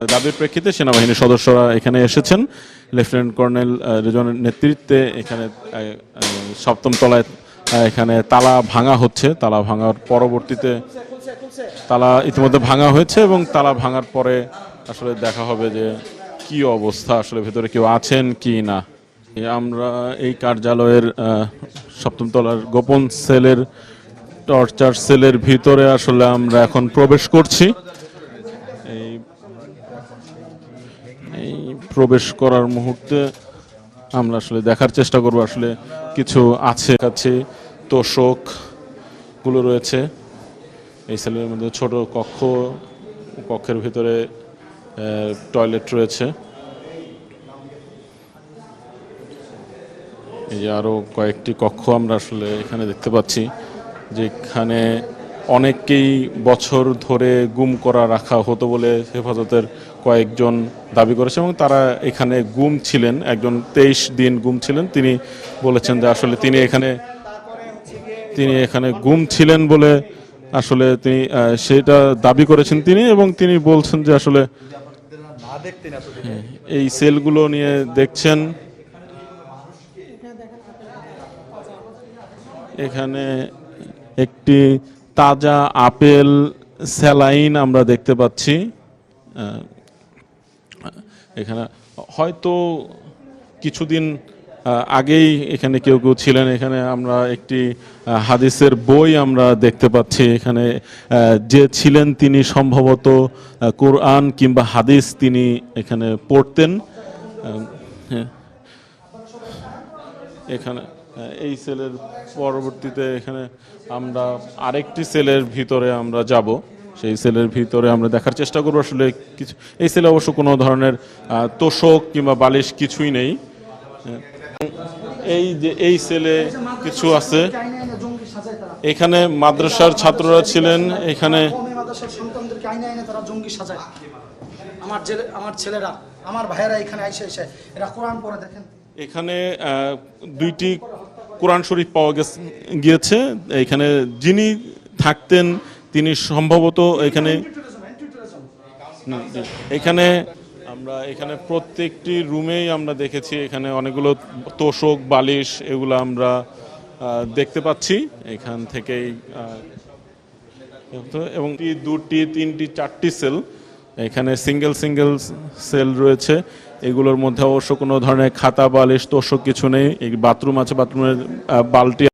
দাবির প্রেক্ষিতে সেনাবাহিনীর সদস্যরা এখানে এসেছেন। লেফটেন্যান্ট কর্নেল রেজনের নেতৃত্বে এখানে সপ্তম তলায় এখানে তালা ভাঙা হচ্ছে। তালা ভাঙার পরবর্তীতে তালা ইতিমধ্যে ভাঙা হয়েছে এবং তালা ভাঙার পরে আসলে দেখা হবে যে কি অবস্থা, আসলে ভেতরে কেউ আছেন কি না। আমরা এই কার্যালয়ের সপ্তম তলার গোপন সেলের, টর্চার সেলের ভিতরে আসলে আমরা এখন প্রবেশ করছি এই এই প্রবেশ করার মুহূর্তে আমরা আসলে দেখার চেষ্টা করব। আসলে কিছু আছে, কাছে তোষকগুলো রয়েছে। এই সেলের মধ্যে ছোট কক্ষ, কক্ষের ভিতরে টয়লেট রয়েছে। এই যে আরও কয়েকটি কক্ষ আমরা আসলে এখানে দেখতে পাচ্ছি, যেখানে অনেককেই বছর ধরে গুম করা রাখা হতো বলে হেফাজতের কয়েকজন দাবি করেছে এবং তারা এখানে গুম ছিলেন। একজন তেইশ দিন গুম ছিলেন। তিনি বলেছেন যে আসলে তিনি এখানে তিনি এখানে গুম ছিলেন বলে আসলে তিনি সেটা দাবি করেছেন তিনি এবং তিনি বলছেন যে আসলে হ্যাঁ, এই সেলগুলো নিয়ে দেখছেন। এখানে একটি তাজা আপেল, স্যালাইন আমরা দেখতে পাচ্ছি। এখানে হয়তো কিছুদিন আগেই এখানে কেউ কেউ ছিলেন। এখানে আমরা একটি হাদিসের বই আমরা দেখতে পাচ্ছি। এখানে যে ছিলেন তিনি সম্ভবত কোরআন কিংবা হাদিস তিনি এখানে পড়তেন। হ্যাঁ। এখানে এই সেলের পরবর্তীতে এখানে আমরা আরেকটি সেলের ভিতরে আমরা যাব। সেই সেলের ভিতরে আমরা দেখার চেষ্টা করব। আসলে কিছু এই সেলে অবশ্য কোনো ধরনের তোষক কিংবা বালিশ কিছুই নেই। এই যে এই সেলে কিছু আছে। এখানে মাদ্রাসার ছাত্ররা ছিলেন। এখানে তারা জঙ্গি সাজায় আমার ছেলে আমার ছেলেরা আমার ভাইয়েরা এখানে আইসে এসে এরা কোরআন পড়ে দেখেন। এখানে দুইটি কোরআন শরীফ পাওয়া গেছে, গিয়েছে। এখানে যিনি থাকতেন, তিনি সম্ভবত এখানে এখানে আমরা, এখানে প্রত্যেকটি রুমেই আমরা দেখেছি, এখানে অনেকগুলো তোষক, বালিশ, এগুলো আমরা দেখতে পাচ্ছি। এখান থেকেই এবং দুটি, তিনটি, চারটি সেল। এখানে সিঙ্গেল সিঙ্গেল সেল রয়েছে। এগুলোর মধ্যে অবশ্য কোনো ধরনের খাতা বালিশ তোষক কিছু নেই। এই বাথরুম আছে বাথরুমের বালতি